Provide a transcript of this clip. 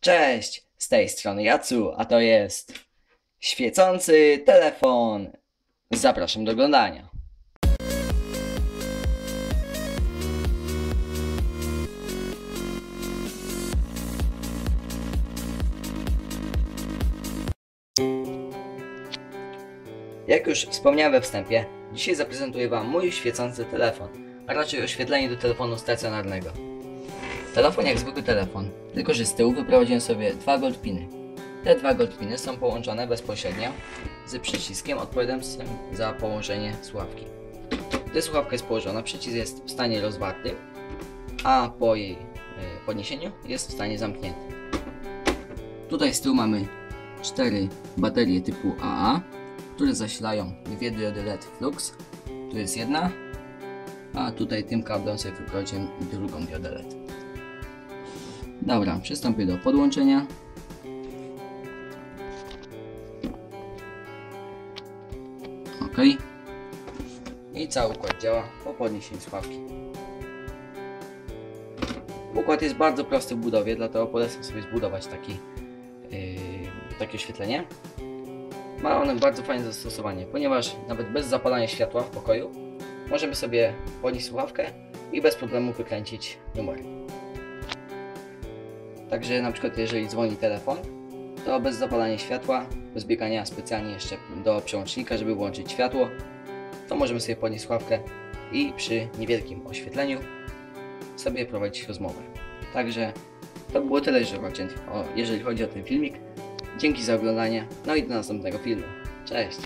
Cześć, z tej strony Jacu, a to jest świecący telefon. Zapraszam do oglądania. Jak już wspomniałem we wstępie, dzisiaj zaprezentuję Wam mój świecący telefon, a raczej oświetlenie do telefonu stacjonarnego. Telefon jak zwykły telefon, tylko że z tyłu wyprowadziłem sobie dwa goldpiny. Te dwa goldpiny są połączone bezpośrednio z przyciskiem odpowiadającym za połączenie słuchawki. Gdy słuchawka jest położona, przycisk jest w stanie rozwarty, a po jej e, podniesieniu jest w stanie zamknięty. Tutaj z tyłu mamy cztery baterie typu AA, które zasilają dwie diody LED Flux. Tu jest jedna, a tutaj tym kablem sobie wyprowadziłem drugą diodę LED. Dobra, przystąpię do podłączenia. Ok. I cały układ działa po podniesieniu słuchawki. Układ jest bardzo prosty w budowie, dlatego polecam sobie zbudować taki, yy, takie oświetlenie. Ma ono bardzo fajne zastosowanie, ponieważ nawet bez zapalania światła w pokoju możemy sobie podnieść słuchawkę i bez problemu wykręcić numer. Także na przykład jeżeli dzwoni telefon, to bez zapalania światła, bez biegania specjalnie jeszcze do przełącznika, żeby włączyć światło, to możemy sobie podnieść słuchawkę i przy niewielkim oświetleniu sobie prowadzić rozmowę. Także to było tyle, jeżeli chodzi o ten filmik. Dzięki za oglądanie, no i do następnego filmu. Cześć!